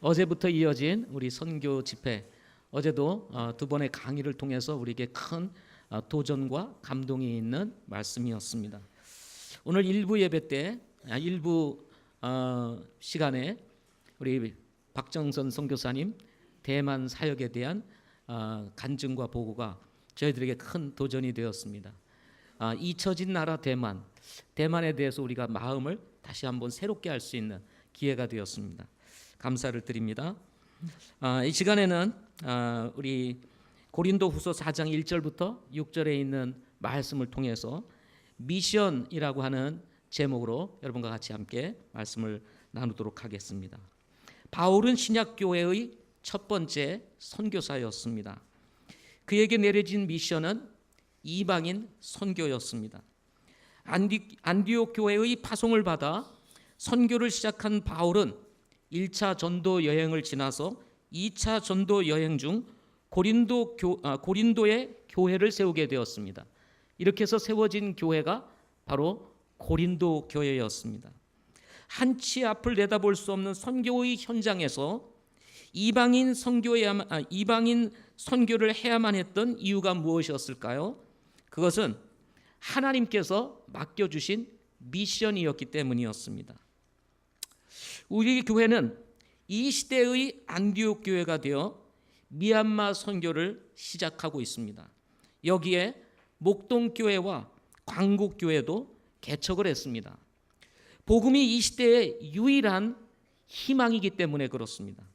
어제부터 이어진 우리 선교 집회 어제도 어, 두 번의 강의를 통해서 우리에게 큰 어, 도전과 감동이 있는 말씀이었습니다. 오늘 일부 예배 때 아, 일부 어, 시간에 우리 박정선 선교사님 대만 사역에 대한 어, 간증과 보고가 저희들에게 큰 도전이 되었습니다. 아, 잊혀진 나라 대만, 대만에 대해서 우리가 마음을 다시 한번 새롭게 할 수 있는 기회가 되었습니다. 감사를 드립니다. 아, 이 시간에는 아, 우리 고린도후서 4장 1절부터 6절에 있는 말씀을 통해서 미션이라고 하는 제목으로 여러분과 같이 함께 말씀을 나누도록 하겠습니다. 바울은 신약 교회의 첫 번째 선교사였습니다. 그에게 내려진 미션은 이방인 선교였습니다. 안디, 안디옥 교회의 파송을 받아 선교를 시작한 바울은 1차 전도 여행을 지나서 2차 전도 여행 중 고린도 교, 아, 고린도에 교회를 세우게 되었습니다. 이렇게 해서 세워진 교회가 바로 고린도 교회였습니다. 한 치 앞을 내다볼 수 없는 선교의 현장에서 이방인 선교해야만 아, 이방인 선교를 해야만 했던 이유가 무엇이었을까요? 그것은 하나님께서 맡겨 주신 미션이었기 때문이었습니다. 우리 교회는 이 시대의 안디옥 교회가 되어 미얀마 선교를 시작하고 있습니다. 여기에 목동 교회와 광국 교회도 개척을 했습니다. 복음이 이 시대의 유일한 희망이기 때문에 그렇습니다.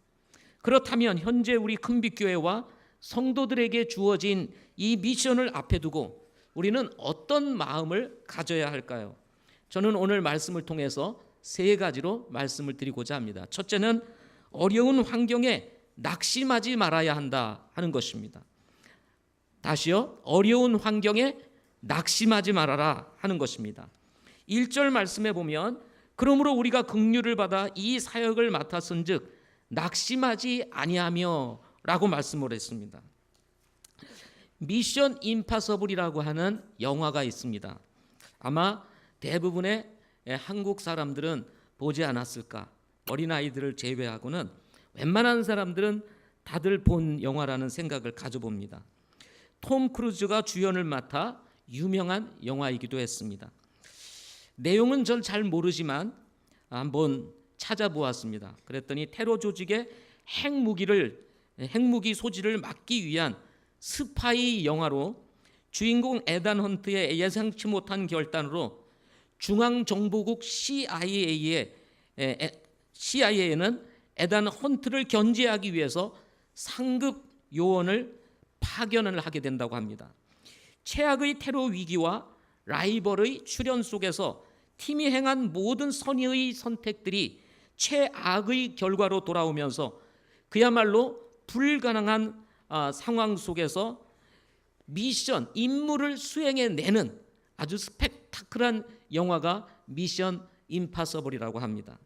그렇다면 현재 우리 큰빛 교회와 성도들에게 주어진 이 미션을 앞에 두고 우리는 어떤 마음을 가져야 할까요? 저는 오늘 말씀을 통해서 세 가지로 말씀을 드리고자 합니다. 첫째는 어려운 환경에 낙심하지 말아야 한다 하는 것입니다. 다시요. 어려운 환경에 낙심하지 말아라 하는 것입니다. 1절 말씀에 보면 그러므로 우리가 긍휼을 받아 이 사역을 맡았은즉 낙심하지 아니하며라고 말씀을 했습니다. 미션 임파서블이라고 하는 영화가 있습니다. 아마 대부분의 한국 사람들은 보지 않았을까? 어린 아이들을 제외하고는 웬만한 사람들은 다들 본 영화라는 생각을 가져봅니다. 톰 크루즈가 주연을 맡아 유명한 영화이기도 했습니다. 내용은 전 잘 모르지만 한번 찾아보았습니다. 그랬더니 테러 조직의 핵무기를 핵무기 소지를 막기 위한 스파이 영화로 주인공 에단 헌트의 예상치 못한 결단으로 중앙정보국 CIA의 CIA는 에단 헌트를 견제하기 위해서 상급 요원을 파견을 하게 된다고 합니다. 최악의 테러 위기와 라이벌의 출현 속에서 팀이 행한 모든 선의의 선택들이 최악의 결과로 돌아오면서 그야말로 불가능한 아, 상황 속에서 미션 임무를 수행해 내는 아주 스펙타클한 영화가 미션 임파서블이라고 합니다.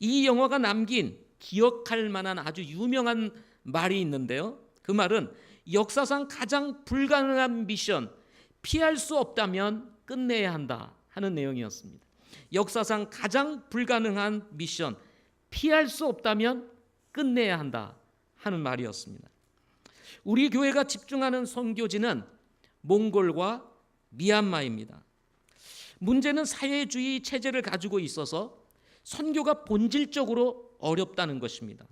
이 영화가 남긴 기억할 만한 아주 유명한 말이 있는데요. 그 말은 역사상 가장 불가능한 미션 피할 수 없다면 끝내야 한다 하는 내용이었습니다. 역사상 가장 불가능한 미션 피할 수 없다면 끝내야 한다 하는 말이었습니다. 우리 교회가 집중하는 선교지는 몽골과 미얀마입니다. 문제는 사회주의 체제를 가지고 있어서 선교가 본질적으로 어렵다는 것입니다.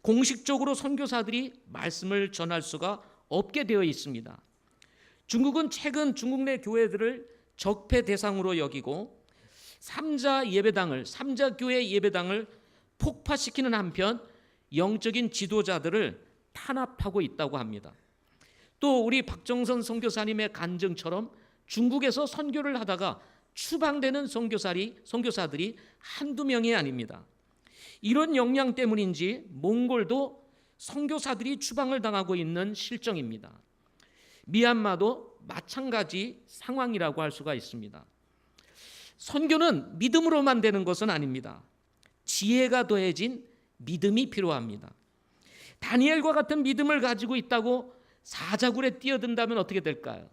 공식적으로 선교사들이 말씀을 전할 수가 없게 되어 있습니다. 중국은 최근 중국 내 교회들을 적폐 대상으로 여기고 삼자 예배당을 삼자 교회 예배당을 폭파시키는 한편 영적인 지도자들을 탄압하고 있다고 합니다. 또 우리 박정선 선교사님의 간증처럼 중국에서 선교를 하다가 추방되는 선교사리 선교사들이 한두 명이 아닙니다. 이런 역량 때문인지 몽골도 선교사들이 추방을 당하고 있는 실정입니다. 미얀마도 마찬가지 상황이라고 할 수가 있습니다. 선교는 믿음으로만 되는 것은 아닙니다. 지혜가 더해진 믿음이 필요합니다. 다니엘과 같은 믿음을 가지고 있다고 사자굴에 뛰어든다면 어떻게 될까요?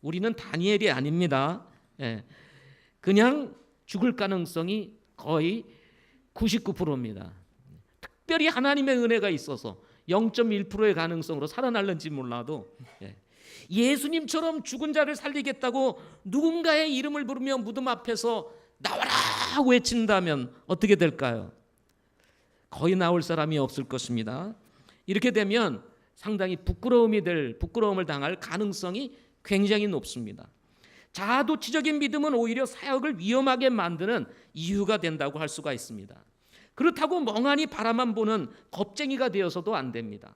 우리는 다니엘이 아닙니다. 예. 그냥 죽을 가능성이 거의 99%입니다. 특별히 하나님의 은혜가 있어서 0.1%의 가능성으로 살아날는지 몰라도 예. 예수님처럼 죽은 자를 살리겠다고 누군가의 이름을 부르며 무덤 앞에서 나와라 외친다면 어떻게 될까요? 거의 나올 사람이 없을 것입니다. 이렇게 되면 상당히 부끄러움이 될 부끄러움을 당할 가능성이 굉장히 높습니다. 자아도취적인 믿음은 오히려 사역을 위험하게 만드는 이유가 된다고 할 수가 있습니다. 그렇다고 멍하니 바라만 보는 겁쟁이가 되어서도 안 됩니다.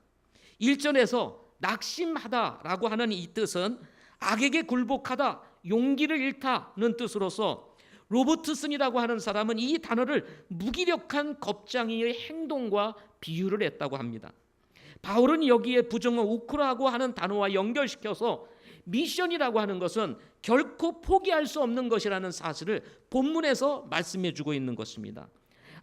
일전에서 낙심하다라고 하는 이 뜻은 악에게 굴복하다, 용기를 잃다는 뜻으로서 로버트슨이라고 하는 사람은 이 단어를 무기력한 겁쟁이의 행동과 비유를 했다고 합니다. 바울은 여기에 부정어 우크라고 하는 단어와 연결시켜서 미션이라고 하는 것은 결코 포기할 수 없는 것이라는 사실을 본문에서 말씀해 주고 있는 것입니다.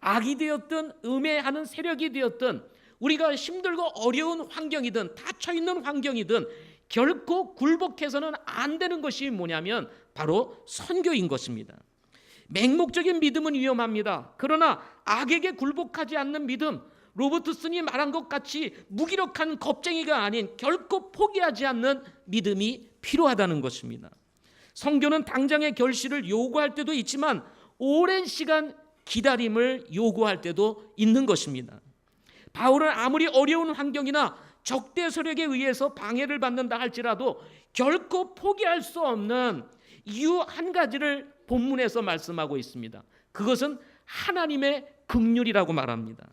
악이 되었든 음해하는 세력이 되었든 우리가 힘들고 어려운 환경이든 닫혀 있는 환경이든 결코 굴복해서는 안 되는 것이 뭐냐면 바로 선교인 것입니다. 맹목적인 믿음은 위험합니다. 그러나 악에게 굴복하지 않는 믿음, 로버트슨이 말한 것 같이 무기력한 겁쟁이가 아닌 결코 포기하지 않는 믿음이 필요하다는 것입니다. 성교는 당장의 결실을 요구할 때도 있지만 오랜 시간 기다림을 요구할 때도 있는 것입니다. 바울은 아무리 어려운 환경이나 적대 세력에 의해서 방해를 받는다 할지라도 결코 포기할 수 없는 이유 한 가지를 본문에서 말씀하고 있습니다. 그것은 하나님의 긍휼이라고 말합니다.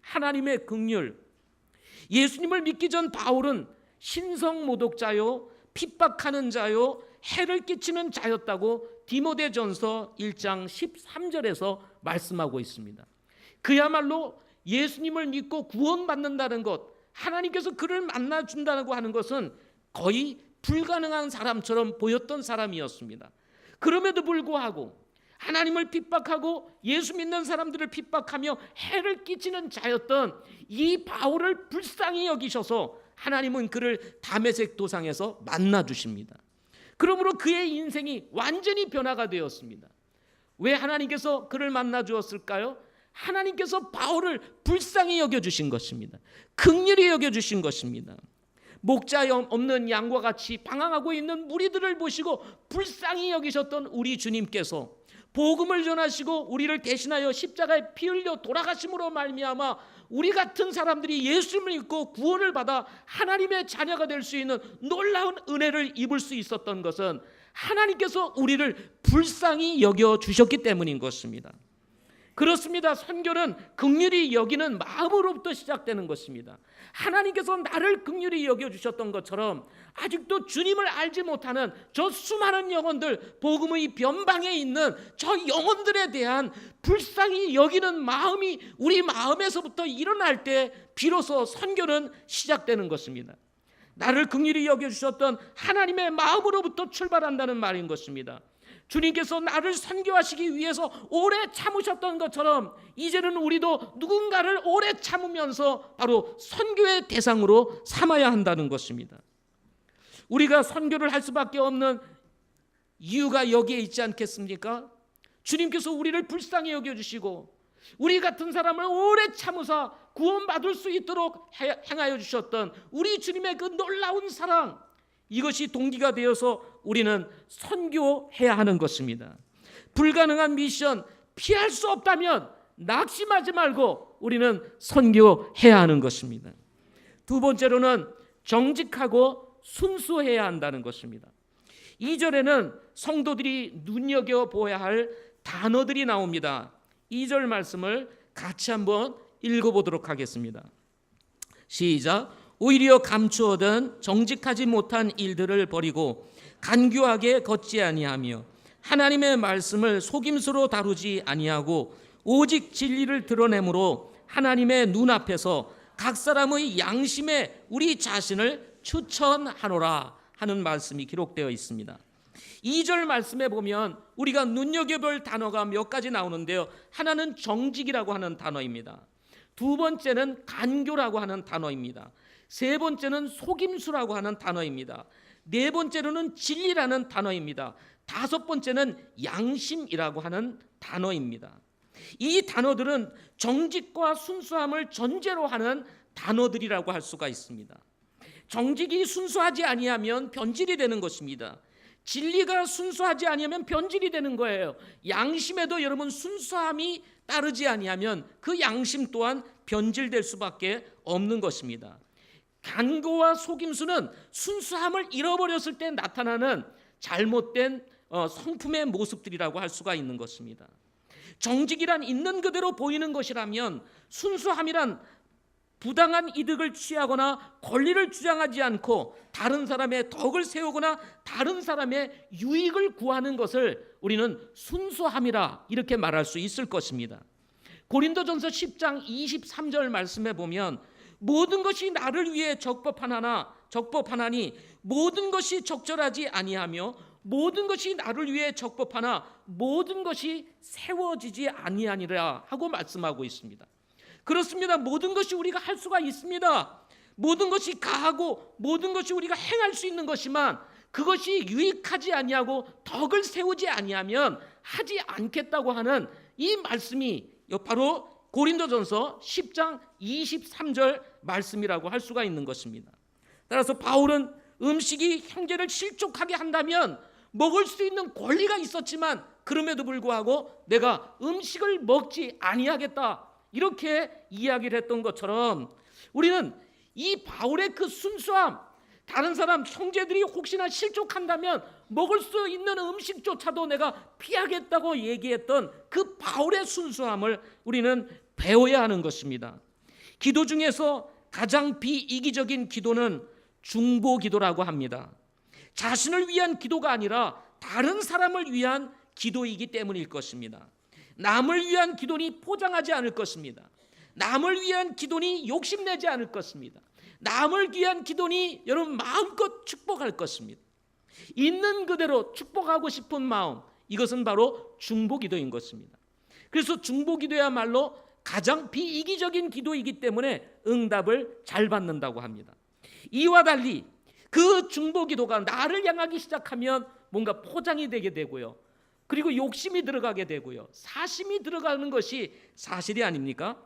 하나님의 긍휼. 예수님을 믿기 전 바울은 신성 모독자요, 핍박하는 자요, 해를 끼치는 자였다고 디모데전서 1장 13절에서 말씀하고 있습니다. 그야말로 예수님을 믿고 구원받는다는 것, 하나님께서 그를 만나 준다고 하는 것은 거의 불가능한 사람처럼 보였던 사람이었습니다. 그럼에도 불구하고 하나님을 핍박하고 예수 믿는 사람들을 핍박하며 해를 끼치는 자였던 이 바울을 불쌍히 여기셔서 하나님은 그를 다메섹 도상에서 만나 주십니다. 그러므로 그의 인생이 완전히 변화가 되었습니다. 왜 하나님께서 그를 만나 주었을까요? 하나님께서 바울을 불쌍히 여겨 주신 것입니다. 극렬히 여겨 주신 것입니다. 목자 없는 양과 같이 방황하고 있는 무리들을 보시고 불쌍히 여기셨던 우리 주님께서 복음을 전하시고 우리를 대신하여 십자가에 피 흘려 돌아가심으로 말미암아 우리 같은 사람들이 예수를 믿고 구원을 받아 하나님의 자녀가 될 수 있는 놀라운 은혜를 입을 수 있었던 것은 하나님께서 우리를 불쌍히 여겨 주셨기 때문인 것입니다. 그렇습니다. 선교는 극률이 여기는 마음으로부터 시작되는 것입니다. 하나님께서 나를 극률이 여겨 주셨던 것처럼 아직도 주님을 알지 못하는 저 수많은 영혼들 복음의 변방에 있는 저 영혼들에 대한 불쌍히 여기는 마음이 우리 마음에서부터 일어날 때 비로소 선교는 시작되는 것입니다. 나를 극률이 여겨 주셨던 하나님의 마음으로부터 출발한다는 말인 것입니다. 주님께서 나를 선교하시기 위해서 오래 참으셨던 것처럼 이제는 우리도 누군가를 오래 참으면서 바로 선교의 대상으로 삼아야 한다는 것입니다. 우리가 선교를 할 수밖에 없는 이유가 여기에 있지 않겠습니까? 주님께서 우리를 불쌍히 여겨 주시고 우리 같은 사람을 오래 참으사 구원받을 수 있도록 행하여 주셨던 우리 주님의 그 놀라운 사랑 이것이 동기가 되어서 우리는 선교해야 하는 것입니다. 불가능한 미션 피할 수 없다면 낙심하지 말고 우리는 선교해야 하는 것입니다. 두 번째로는 정직하고 순수해야 한다는 것입니다. 2절에는 성도들이 눈여겨 보아야 할 단어들이 나옵니다. 2절 말씀을 같이 한번 읽어 보도록 하겠습니다. 시작. 오히려 감추어둔 정직하지 못한 일들을 버리고 간교하게 걷지 아니하며 하나님의 말씀을 속임수로 다루지 아니하고 오직 진리를 드러내므로 하나님의 눈앞에서 각 사람의 양심에 우리 자신을 추천하노라 하는 말씀이 기록되어 있습니다. 2절 말씀에 보면 우리가 눈여겨볼 단어가 몇 가지 나오는데요. 하나는 정직이라고 하는 단어입니다. 두 번째는 간교라고 하는 단어입니다. 세 번째는 속임수라고 하는 단어입니다. 네 번째로는 진리라는 단어입니다. 다섯 번째는 양심이라고 하는 단어입니다. 이 단어들은 정직과 순수함을 전제로 하는 단어들이라고 할 수가 있습니다. 정직이 순수하지 아니하면 변질이 되는 것입니다. 진리가 순수하지 아니하면 변질이 되는 거예요. 양심에도 여러분 순수함이 따르지 아니하면 그 양심 또한 변질될 수밖에 없는 것입니다. 간고와 속임수는 순수함을 잃어버렸을 때 나타나는 잘못된 어, 성품의 모습들이라고 할 수가 있는 것입니다. 정직이란 있는 그대로 보이는 것이라면 순수함이란 부당한 이득을 취하거나 권리를 주장하지 않고 다른 사람의 덕을 세우거나 다른 사람의 유익을 구하는 것을 우리는 순수함이라 이렇게 말할 수 있을 것입니다. 고린도전서 10장 23절 말씀에 보면 모든 것이 나를 위해 적법하나나 적법하나니 모든 것이 적절하지 아니하며 모든 것이 나를 위해 적법하나 모든 것이 세워지지 아니하니라 하고 말씀하고 있습니다. 그렇습니다. 모든 것이 우리가 할 수가 있습니다. 모든 것이 가하고 모든 것이 우리가 행할 수 있는 것이만 그것이 유익하지 아니하고 덕을 세우지 아니하면 하지 않겠다고 하는 이 말씀이 바로 고린도전서 10장 23절 말씀이라고 할 수가 있는 것입니다. 따라서 바울은 음식이 형제를 실족하게 한다면 먹을 수 있는 권리가 있었지만 그럼에도 불구하고 내가 음식을 먹지 아니하겠다 이렇게 이야기를 했던 것처럼 우리는 이 바울의 그 순수함 다른 사람 형제들이 혹시나 실족한다면 먹을 수 있는 음식조차도 내가 피하겠다고 얘기했던 그 바울의 순수함을 우리는 배워야 하는 것입니다. 기도 중에서 가장 비이기적인 기도는 중보 기도라고 합니다. 자신을 위한 기도가 아니라 다른 사람을 위한 기도이기 때문일 것입니다. 남을 위한 기도니 포장하지 않을 것입니다. 남을 위한 기도니 욕심내지 않을 것입니다. 남을 위한 기도니 여러분 마음껏 축복할 것입니다. 있는 그대로 축복하고 싶은 마음 이것은 바로 중보 기도인 것입니다. 그래서 중보 기도야말로 가장 비이기적인 기도이기 때문에 응답을 잘 받는다고 합니다. 이와 달리 그 중보 기도가 나를 향하기 시작하면 뭔가 포장이 되게 되고요. 그리고 욕심이 들어가게 되고요. 사심이 들어가는 것이 사실이 아닙니까?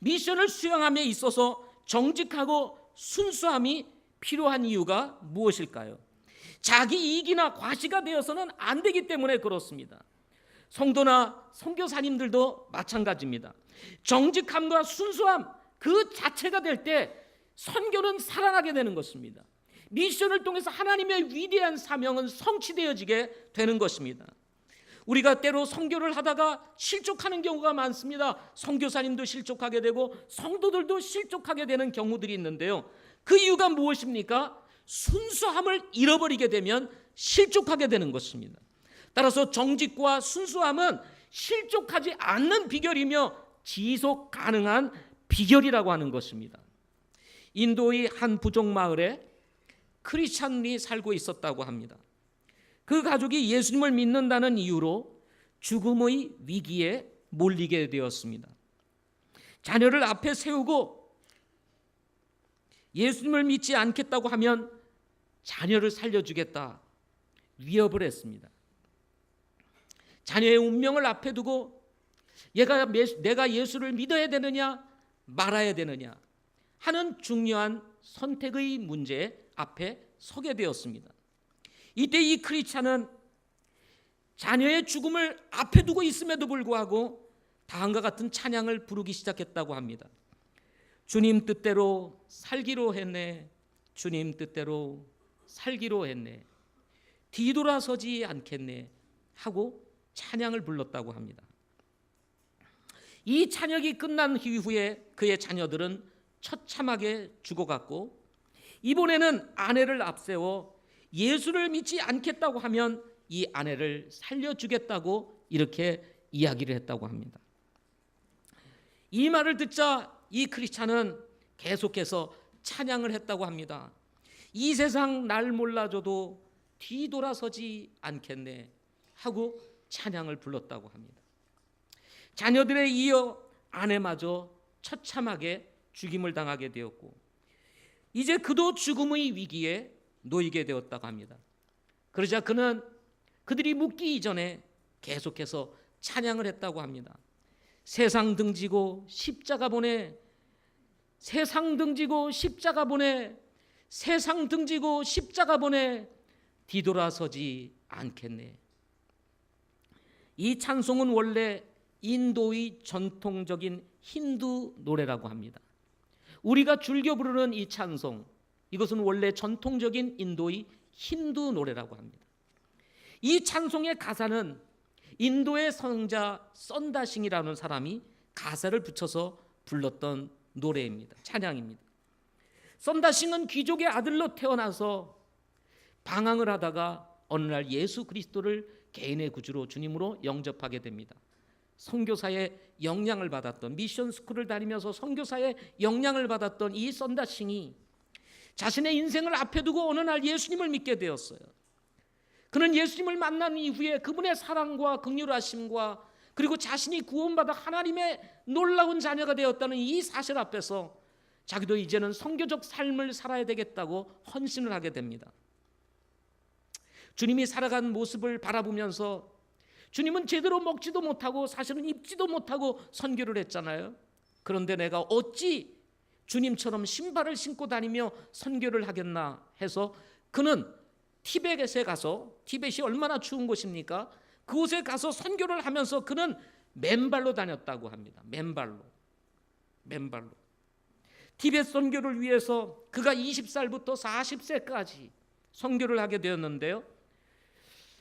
미션을 수행함에 있어서 정직하고 순수함이 필요한 이유가 무엇일까요? 자기 이익이나 과시가 되어서는 안 되기 때문에 그렇습니다. 성도나 선교사님들도 마찬가지입니다. 정직함과 순수함 그 자체가 될 때 선교는 살아나게 되는 것입니다. 미션을 통해서 하나님의 위대한 사명은 성취되어지게 되는 것입니다. 우리가 때로 선교를 하다가 실족하는 경우가 많습니다. 선교사님도 실족하게 되고 성도들도 실족하게 되는 경우들이 있는데요. 그 이유가 무엇입니까? 순수함을 잃어버리게 되면 실족하게 되는 것입니다. 따라서 정직과 순수함은 실족하지 않는 비결이며 지속 가능한 비결이라고 하는 것입니다. 인도의 한 부족 마을에 크리스찬이 살고 있었다고 합니다. 그 가족이 예수님을 믿는다는 이유로 죽음의 위기에 몰리게 되었습니다. 자녀를 앞에 세우고 예수님을 믿지 않겠다고 하면 자녀를 살려주겠다 위협을 했습니다. 자녀의 운명을 앞에 두고 얘가 내가 예수를 믿어야 되느냐 말아야 되느냐 하는 중요한 선택의 문제 앞에 서게 되었습니다. 이때 이 크리스찬은 자녀의 죽음을 앞에 두고 있음에도 불구하고 다음과 같은 찬양을 부르기 시작했다고 합니다. 주님 뜻대로 살기로 했네. 주님 뜻대로 살기로 했네. 뒤돌아서지 않겠네. 하고 찬양을 불렀다고 합니다. 이 찬양이 끝난 이후에 그의 자녀들은 처참하게 죽어갔고 이번에는 아내를 앞세워 예수를 믿지 않겠다고 하면 이 아내를 살려주겠다고 이렇게 이야기를 했다고 합니다. 이 말을 듣자 이 크리스찬은 계속해서 찬양을 했다고 합니다. 이 세상 날 몰라줘도 뒤돌아서지 않겠네 하고 찬양을 불렀다고 합니다. 자녀들에 이어 아내마저 처참하게 죽임을 당하게 되었고 이제 그도 죽음의 위기에 놓이게 되었다고 합니다. 그러자 그는 그들이 묻기 이전에 계속해서 찬양을 했다고 합니다. 세상 등지고 십자가 보내 세상 등지고 십자가 보내 세상 등지고 십자가 보내 뒤돌아서지 않겠네. 이 찬송은 원래 인도의 전통적인 힌두 노래라고 합니다. 우리가 즐겨 부르는 이 찬송 이것은 원래 전통적인 인도의 힌두 노래라고 합니다. 이 찬송의 가사는 인도의 성자 썬다싱이라는 사람이 가사를 붙여서 불렀던 노래입니다. 찬양입니다. 썬다싱은 귀족의 아들로 태어나서 방황을 하다가 어느 날 예수 그리스도를 개인의 구주로 주님으로 영접하게 됩니다. 선교사의 영향을 받았던 미션 스쿨을 다니면서 선교사의 영향을 받았던 이 썬다싱이 자신의 인생을 앞에 두고 어느 날 예수님을 믿게 되었어요. 그는 예수님을 만난 이후에 그분의 사랑과 극률하심과 그리고 자신이 구원받아 하나님의 놀라운 자녀가 되었다는 이 사실 앞에서 자기도 이제는 성교적 삶을 살아야 되겠다고 헌신을 하게 됩니다. 주님이 살아간 모습을 바라보면서 주님은 제대로 먹지도 못하고 사실은 입지도 못하고 선교를 했잖아요. 그런데 내가 어찌 주님처럼 신발을 신고 다니며 선교를 하겠나 해서 그는 티베트에 가서 티벳이 얼마나 추운 곳입니까? 그곳에 가서 선교를 하면서 그는 맨발로 다녔다고 합니다. 맨발로. 맨발로. 티벳 선교를 위해서 그가 20살부터 40세까지 선교를 하게 되었는데요.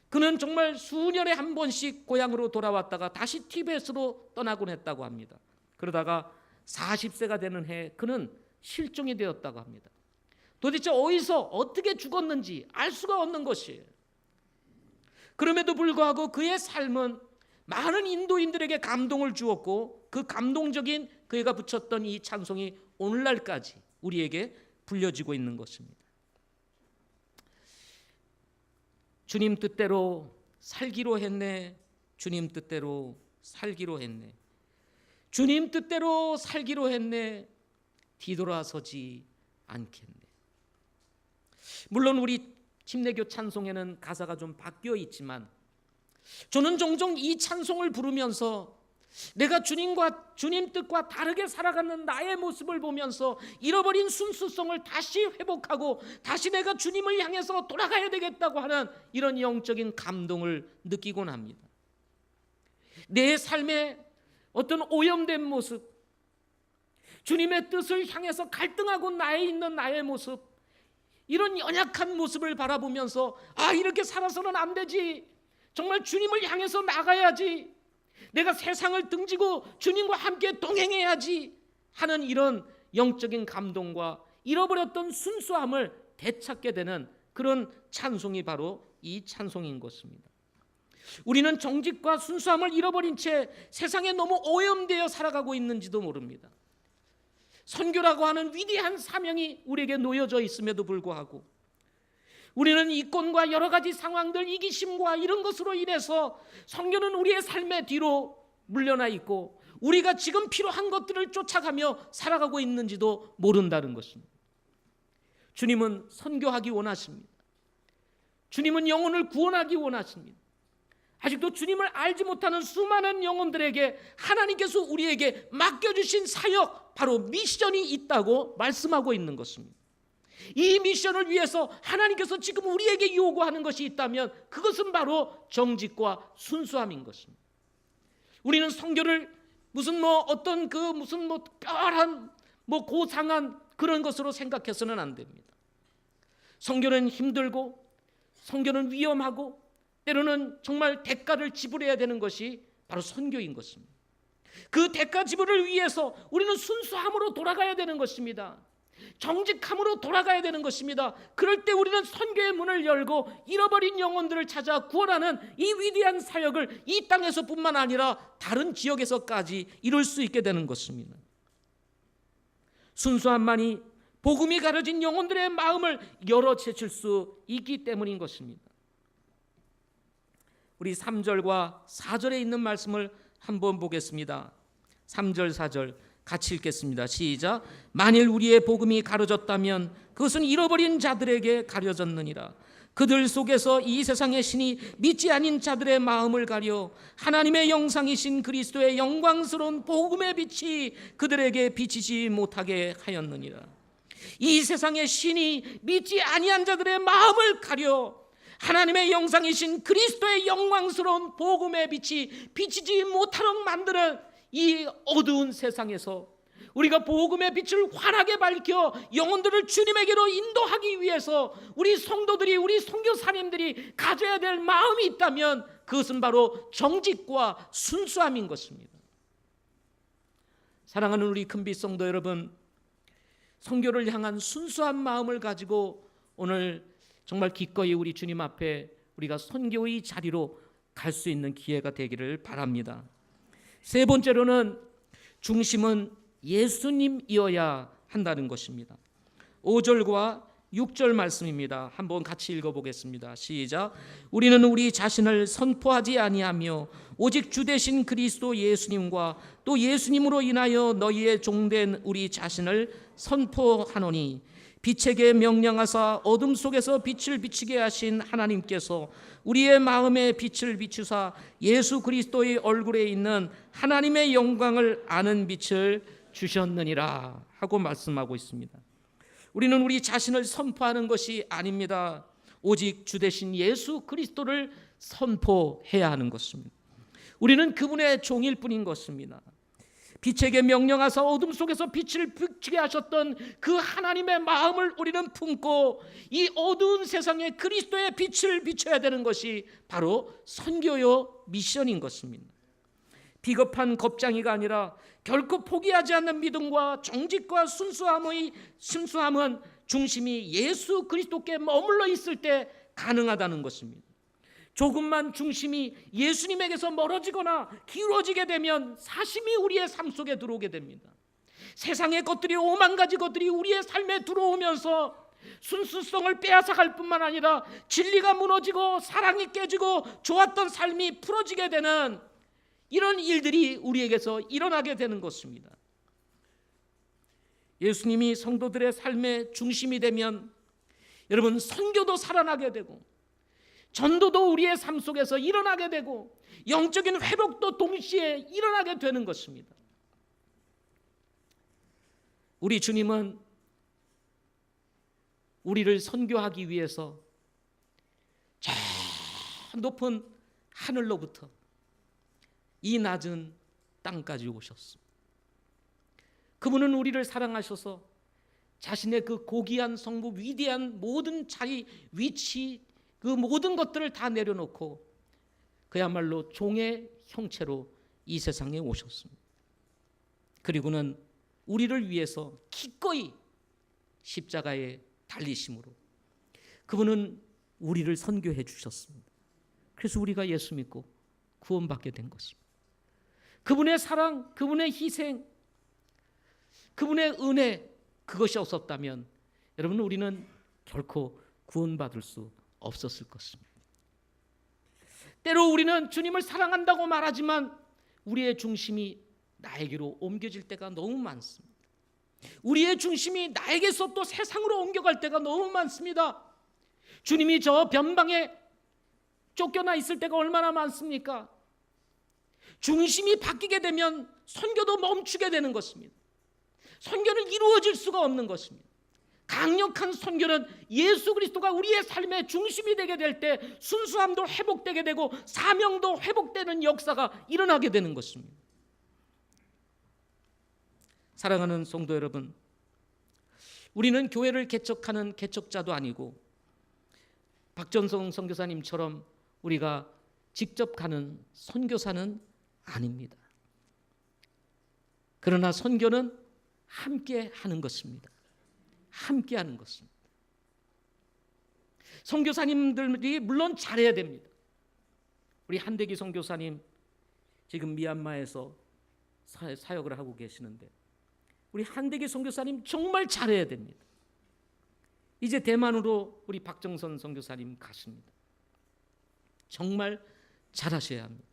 그는 정말 수년에 한 번씩 고향으로 돌아왔다가 다시 티벳으로 떠나곤 했다고 합니다. 그러다가 40세가 되는 해 그는 실종이 되었다고 합니다. 도대체 어디서 어떻게 죽었는지 알 수가 없는 것이에요. 그럼에도 불구하고 그의 삶은 많은 인도인들에게 감동을 주었고 그 감동적인 그가 붙였던 이 찬송이 오늘날까지 우리에게 불려지고 있는 것입니다. 주님 뜻대로 살기로 했네. 주님 뜻대로 살기로 했네. 주님 뜻대로 살기로 했네. 뒤돌아서지 않겠네. 물론 우리 침례교 찬송에는 가사가 좀 바뀌어 있지만 저는 종종 이 찬송을 부르면서 내가 주님과 주님 뜻과 다르게 살아가는 나의 모습을 보면서 잃어버린 순수성을 다시 회복하고 다시 내가 주님을 향해서 돌아가야 되겠다고 하는 이런 영적인 감동을 느끼곤 합니다. 내 삶에 어떤 오염된 모습, 주님의 뜻을 향해서 갈등하고 나에 있는 나의 모습, 이런 연약한 모습을 바라보면서 아 이렇게 살아서는 안 되지. 정말 주님을 향해서 나가야지. 내가 세상을 등지고 주님과 함께 동행해야지 하는 이런 영적인 감동과 잃어버렸던 순수함을 되찾게 되는 그런 찬송이 바로 이 찬송인 것입니다. 우리는 정직과 순수함을 잃어버린 채 세상에 너무 오염되어 살아가고 있는지도 모릅니다. 선교라고 하는 위대한 사명이 우리에게 놓여져 있음에도 불구하고 우리는 이권과 여러 가지 상황들 이기심과 이런 것으로 인해서 선교는 우리의 삶의 뒤로 물려나 있고 우리가 지금 필요한 것들을 쫓아가며 살아가고 있는지도 모른다는 것입니다. 주님은 선교하기 원하십니다. 주님은 영혼을 구원하기 원하십니다. 아직도 주님을 알지 못하는 수많은 영혼들에게 하나님께서 우리에게 맡겨주신 사역, 바로 미션이 있다고 말씀하고 있는 것입니다. 이 미션을 위해서 하나님께서 지금 우리에게 요구하는 것이 있다면 그것은 바로 정직과 순수함인 것입니다. 우리는 성교를 무슨 뭐 어떤 그 무슨 뭐 특별한 뭐 고상한 그런 것으로 생각해서는 안 됩니다. 성교는 힘들고 성교는 위험하고 때로는 정말 대가를 지불해야 되는 것이 바로 선교인 것입니다. 그 대가 지불을 위해서 우리는 순수함으로 돌아가야 되는 것입니다. 정직함으로 돌아가야 되는 것입니다. 그럴 때 우리는 선교의 문을 열고 잃어버린 영혼들을 찾아 구원하는 이 위대한 사역을 이 땅에서뿐만 아니라 다른 지역에서까지 이룰 수 있게 되는 것입니다. 순수함만이 복음이 가려진 영혼들의 마음을 열어 제칠 수 있기 때문인 것입니다. 우리 3절과 4절에 있는 말씀을 한번 보겠습니다. 3절 4절 같이 읽겠습니다. 시작. 만일 우리의 복음이 가려졌다면 그것은 잃어버린 자들에게 가려졌느니라. 그들 속에서 이 세상의 신이 믿지 아닌 자들의 마음을 가려 하나님의 영상이신 그리스도의 영광스러운 복음의 빛이 그들에게 비치지 못하게 하였느니라. 이 세상의 신이 믿지 아니한 자들의 마음을 가려 하나님의 영상이신 그리스도의 영광스러운 복음의 빛이 비치지 못하도록 만드는 이 어두운 세상에서 우리가 복음의 빛을 환하게 밝혀 영혼들을 주님에게로 인도하기 위해서 우리 성도들이 우리 선교사님들이 가져야 될 마음이 있다면 그것은 바로 정직과 순수함인 것입니다. 사랑하는 우리 큰빛 성도 여러분, 선교를 향한 순수한 마음을 가지고 오늘 정말 기꺼이 우리 주님 앞에 우리가 선교의 자리로 갈 수 있는 기회가 되기를 바랍니다. 세 번째로는 중심은 예수님이어야 한다는 것입니다. 5절과 6절 말씀입니다. 한번 같이 읽어 보겠습니다. 시작. 우리는 우리 자신을 선포하지 아니하며 오직 주 대신 그리스도 예수님과 또 예수님으로 인하여 너희의 종된 우리 자신을 선포하노니 빛에게 명령하사 어둠 속에서 빛을 비치게 하신 하나님께서 우리의 마음에 빛을 비추사 예수 그리스도의 얼굴에 있는 하나님의 영광을 아는 빛을 주셨느니라 하고 말씀하고 있습니다. 우리는 우리 자신을 선포하는 것이 아닙니다. 오직 주 대신 예수 그리스도를 선포해야 하는 것입니다. 우리는 그분의 종일 뿐인 것입니다. 빛에게 명령하사 어둠 속에서 빛을 비추게 하셨던 그 하나님의 마음을 우리는 품고 이 어두운 세상에 그리스도의 빛을 비춰야 되는 것이 바로 선교요 미션인 것입니다. 비겁한 겁장이가 아니라 결코 포기하지 않는 믿음과 정직과 순수함의 순수함은 중심이 예수 그리스도께 머물러 있을 때 가능하다는 것입니다. 조금만 중심이 예수님에게서 멀어지거나 기울어지게 되면 사심이 우리의 삶 속에 들어오게 됩니다. 세상의 것들이 오만 가지 것들이 우리의 삶에 들어오면서 순수성을 빼앗아갈 뿐만 아니라 진리가 무너지고 사랑이 깨지고 좋았던 삶이 풀어지게 되는 이런 일들이 우리에게서 일어나게 되는 것입니다. 예수님이 성도들의 삶의 중심이 되면 여러분 선교도 살아나게 되고 전도도 우리의 삶 속에서 일어나게 되고 영적인 회복도 동시에 일어나게 되는 것입니다. 우리 주님은 우리를 선교하기 위해서 저 높은 하늘로부터 이 낮은 땅까지 오셨습니다. 그분은 우리를 사랑하셔서 자신의 그 고귀한 성부 위대한 모든 자리 위치 그 모든 것들을 다 내려놓고 그야말로 종의 형체로 이 세상에 오셨습니다. 그리고는 우리를 위해서 기꺼이 십자가에 달리심으로 그분은 우리를 선교해 주셨습니다. 그래서 우리가 예수 믿고 구원받게 된 것입니다. 그분의 사랑, 그분의 희생, 그분의 은혜 그것이 없었다면 여러분 우리는 결코 구원받을 수 없었을 것입니다. 때로 우리는 주님을 사랑한다고 말하지만 우리의 중심이 나에게로 옮겨질 때가 너무 많습니다. 우리의 중심이 나에게서 또 세상으로 옮겨갈 때가 너무 많습니다. 주님이 저 변방에 쫓겨나 있을 때가 얼마나 많습니까? 중심이 바뀌게 되면 선교도 멈추게 되는 것입니다. 선교는 이루어질 수가 없는 것입니다. 강력한 선교는 예수 그리스도가 우리의 삶의 중심이 되게 될 때 순수함도 회복되게 되고 사명도 회복되는 역사가 일어나게 되는 것입니다. 사랑하는 성도 여러분, 우리는 교회를 개척하는 개척자도 아니고 박전성 선교사님처럼 우리가 직접 가는 선교사는 아닙니다. 그러나 선교는 함께 하는 것입니다. 함께 하는 것입니다. 선교사님들이 물론 잘해야 됩니다. 우리 한대기 선교사님 지금 미얀마에서 사역을 하고 계시는데 우리 한대기 선교사님 정말 잘해야 됩니다. 이제 대만으로 우리 박정선 선교사님 가십니다. 정말 잘하셔야 합니다.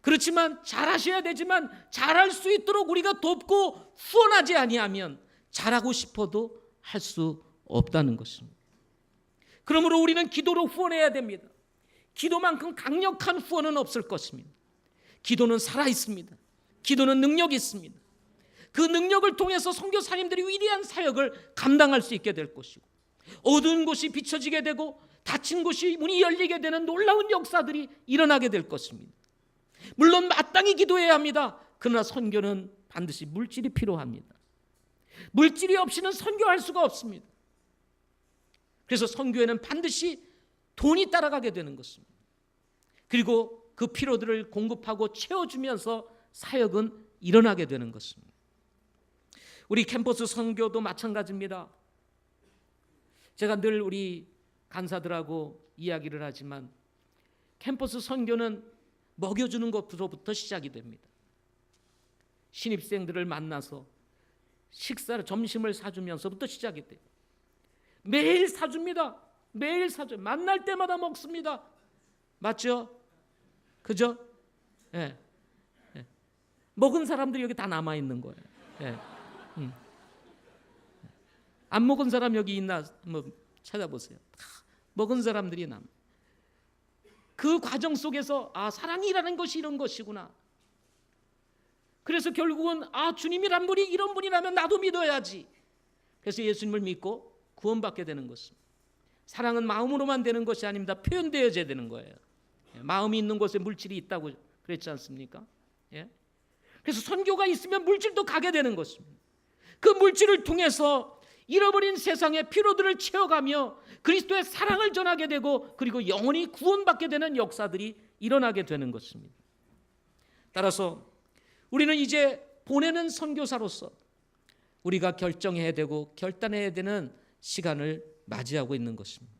그렇지만 잘하셔야 되지만 잘할 수 있도록 우리가 돕고 후원하지 아니하면 잘하고 싶어도 할 수 없다는 것입니다. 그러므로 우리는 기도로 후원해야 됩니다. 기도만큼 강력한 후원은 없을 것입니다. 기도는 살아 있습니다. 기도는 능력이 있습니다. 그 능력을 통해서 선교사님들이 위대한 사역을 감당할 수 있게 될 것이고 어두운 곳이 비춰지게 되고 닫힌 곳이 문이 열리게 되는 놀라운 역사들이 일어나게 될 것입니다. 물론 마땅히 기도해야 합니다. 그러나 선교는 반드시 물질이 필요합니다. 물질이 없이는 선교할 수가 없습니다. 그래서 선교에는 반드시 돈이 따라가게 되는 것입니다. 그리고 그 필요들을 공급하고 채워주면서 사역은 일어나게 되는 것입니다. 우리 캠퍼스 선교도 마찬가지입니다. 제가 늘 우리 간사들하고 이야기를 하지만 캠퍼스 선교는 먹여주는 것부터 시작이 됩니다. 신입생들을 만나서 식사를 점심을 사주면서부터 시작이 돼요. 매일 사줍니다. 매일 사줘. 만날 때마다 먹습니다. 맞죠? 그죠? 예. 예. 먹은 사람들이 여기 다 남아 있는 거예요. 예. 음. 안 먹은 사람 여기 있나 한번 찾아보세요. 다 먹은 사람들이 남. 그 과정 속에서 아 사랑이라는 것이 이런 것이구나. 그래서 결국은 아 주님이란 분이 이런 분이라면 나도 믿어야지. 그래서 예수님을 믿고 구원받게 되는 것입니다. 사랑은 마음으로만 되는 것이 아닙니다. 표현되어져야 되는 거예요. 예, 마음이 있는 곳에 물질이 있다고 그랬지 않습니까? 예? 그래서 선교가 있으면 물질도 가게 되는 것입니다. 그 물질을 통해서 잃어버린 세상의 피로들을 채워가며 그리스도의 사랑을 전하게 되고 그리고 영원히 구원받게 되는 역사들이 일어나게 되는 것입니다. 따라서 우리는 이제 보내는 선교사로서 우리가 결정해야 되고 결단해야 되는 시간을 맞이하고 있는 것입니다.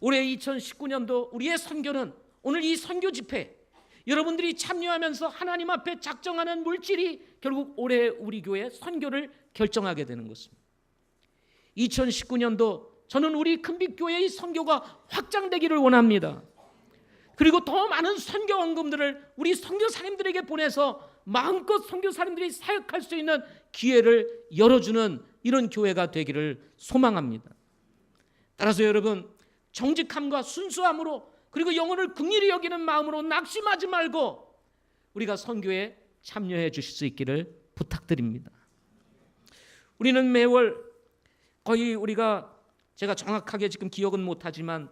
올해 2019년도 우리의 선교는 오늘 이 선교 집회 여러분들이 참여하면서 하나님 앞에 작정하는 물질이 결국 올해 우리 교회 선교를 결정하게 되는 것입니다. 2019년도 저는 우리 큰빛교회의 선교가 확장되기를 원합니다. 그리고 더 많은 선교 원금들을 우리 선교사님들에게 보내서 마음껏 선교사님들이 사역할 수 있는 기회를 열어주는 이런 교회가 되기를 소망합니다. 따라서 여러분 정직함과 순수함으로 그리고 영혼을 긍휼히 여기는 마음으로 낙심하지 말고 우리가 선교에 참여해 주실 수 있기를 부탁드립니다. 우리는 매월 거의 우리가 제가 정확하게 지금 기억은 못하지만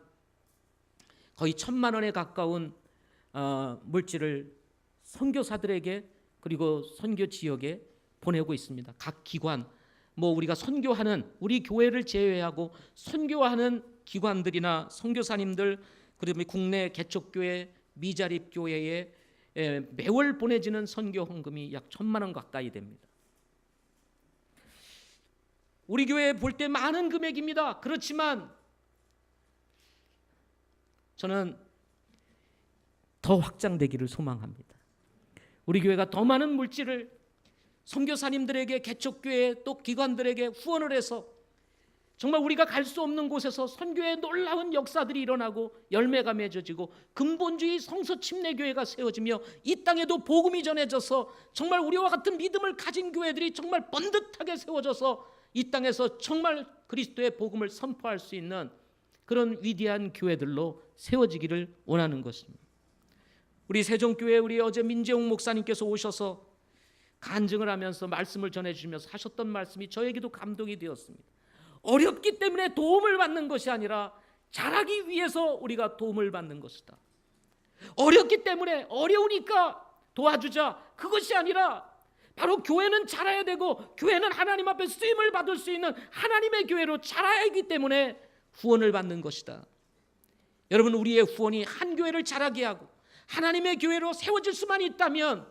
거의 천만 원에 가까운 어, 물질을 선교사들에게 그리고 선교 지역에 보내고 있습니다. 각 기관 뭐 우리가 선교하는 우리 교회를 제외하고 선교하는 기관들이나 선교사님들 그리고 국내 개척교회 미자립 교회에 매월 보내지는 선교 헌금이 약 천만 원 가까이 됩니다. 우리 교회 볼 때 많은 금액입니다. 그렇지만 저는 더 확장되기를 소망합니다. 우리 교회가 더 많은 물질을 선교사님들에게 개척교회 또 기관들에게 후원을 해서 정말 우리가 갈 수 없는 곳에서 선교의 놀라운 역사들이 일어나고 열매가 맺어지고 근본주의 성서 침례 교회가 세워지며 이 땅에도 복음이 전해져서 정말 우리와 같은 믿음을 가진 교회들이 정말 번듯하게 세워져서 이 땅에서 정말 그리스도의 복음을 선포할 수 있는 그런 위대한 교회들로 세워지기를 원하는 것입니다. 우리 세종교회 우리 어제 민재웅 목사님께서 오셔서 간증을 하면서 말씀을 전해 주시면서 하셨던 말씀이 저에게도 감동이 되었습니다. 어렵기 때문에 도움을 받는 것이 아니라 잘하기 위해서 우리가 도움을 받는 것이다. 어렵기 때문에 어려우니까 도와주자. 그것이 아니라 바로 교회는 자라야 되고 교회는 하나님 앞에 쓰임을 받을 수 있는 하나님의 교회로 자라야 하기 때문에 후원을 받는 것이다. 여러분 우리의 후원이 한 교회를 자라게 하고 하나님의 교회로 세워질 수만 있다면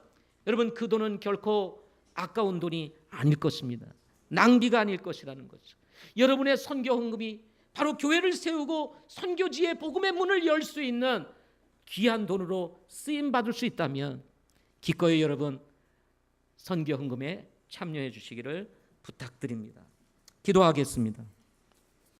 여러분 그 돈은 결코 아까운 돈이 아닐 것입니다. 낭비가 아닐 것이라는 거죠. 여러분의 선교 헌금이 바로 교회를 세우고 선교지의 복음의 문을 열 수 있는 귀한 돈으로 쓰임 받을 수 있다면 기꺼이 여러분 선교 헌금에 참여해 주시기를 부탁드립니다. 기도하겠습니다.